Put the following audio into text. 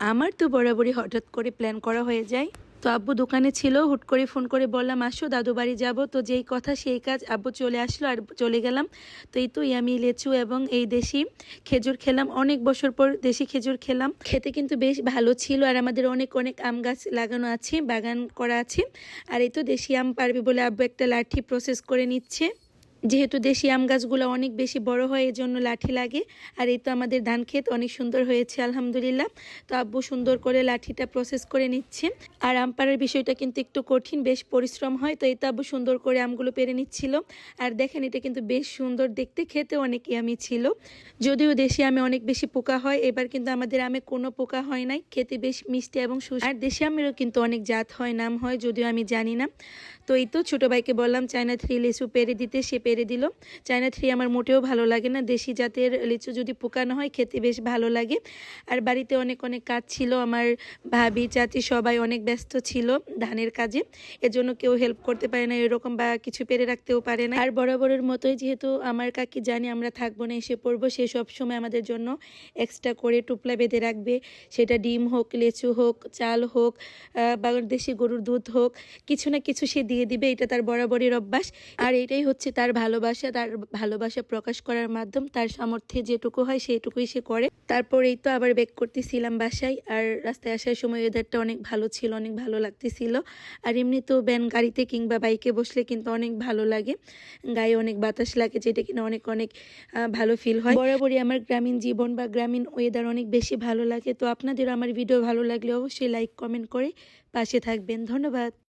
আমার তো বরাবরই হঠাৎ করে প্ল্যান করা হয়ে যায়। তো আব্বু দোকানে ছিল, হুট করে ফোন করে বললাম, আসো, দাদু বাড়ি যাব। তো যেই কথা সেই কাজ আব্বু চলে আসলো আর চলে গেলাম। তো এই তো আমি লেচু এবং এই দেশি খেজুর খেলাম। অনেক বছর পর দেশি খেজুর খেলাম। খেতে কিন্তু বেশ ভালো ছিল আর আমাদের অনেক অনেক আম গাছ লাগানো আছে, বাগান করা আছে। আর এই তো দেশি আম পারবে বলে আব্বু একটা লাঠি প্রসেস করে নিচ্ছে। যেহেতু দেশি আম গাছগুলো অনেক বেশি বড় হয় এই জন্য লাঠি লাগে। আর এই তো আমাদের ধান ক্ষেত, অনেক সুন্দর হয়েছে, আলহামদুলিল্লাহ। তো আব্বু সুন্দর করে লাঠিটা প্রসেস করে নিচ্ছে। আর আম পাড়ার বিষয়টা কিন্তু একটু কঠিন, বেশ পরিশ্রম হয়, তো এই তো আব্বু সুন্দর করে আমগুলো পেরে নিচ্ছিল। আর দেখেন, এটা কিন্তু বেশ সুন্দর দেখতে, খেতে অনেক ইয়ামি ছিল। যদিও দেশি আমে অনেক বেশি পোকা হয়, এবার কিন্তু আমাদের আমে কোনো পোকা হয় নাই। খেতে বেশ মিষ্টি এবং সুস্বাদু। আর দেশি আমেরও কিন্তু অনেক জাত হয়, নাম হয়, যদিও আমি জানি না। তো এই তো ছোটো ভাইকে বললাম, চায়না থ্রি লিচু পেরে দিতে, সে পেরে দিল। চায়না থ্রি আমার মোটেও ভালো লাগে না। দেশি জাতের লিচু যদি পোকা না হয়, খেতে বেশ ভালো লাগে। আর বাড়িতে অনেক অনেক কাজ ছিল। আমার ভাবি, চাচি সবাই অনেক ব্যস্ত ছিল ধানের কাজে। এজন্য কেউ হেল্প করতে পারে না, এরকম বা কিছু পেরে রাখতেও পারে না। আর বরাবরের মতোই যেহেতু আমার কাকি জানি আমরা থাকব না, এসে পড়ব, সে সব সময় আমাদের জন্য এক্সট্রা করে টুপলা বেঁধে রাখবে। সেটা ডিম হোক, লেচু হোক, চাল হোক বা দেশি গরুর দুধ হোক, কিছু না কিছু সে দিয়ে দিবে। এটা তার বরাবরের অভ্যাস। আর এটাই হচ্ছে তার ভালোবাসা, তার ভালোবাসা প্রকাশ করার মাধ্যম তার সামর্থ্যে যেটুকু হয় সেইটুকুই সে করে। তারপরেই তো আবার বেক করতেছিলাম বাসায় আর রাস্তায় আসার সময় ওয়েদারটা অনেক ভালো ছিল, অনেক ভালো লাগতেছিল। আর এমনি তো ব্যান গাড়িতে কিংবা বাইকে বসলে কিন্তু অনেক ভালো লাগে। গায়ে অনেক বাতাস লাগে, যেটা কিনা অনেক অনেক ভালো ফিল হয়। বরাবরই আমার গ্রামীণ জীবন বা গ্রামীণ ওয়েদার অনেক বেশি ভালো লাগে। তো আপনাদের আমার ভিডিও ভালো লাগলে অবশ্যই লাইক কমেন্ট করে পাশে থাকবেন। ধন্যবাদ।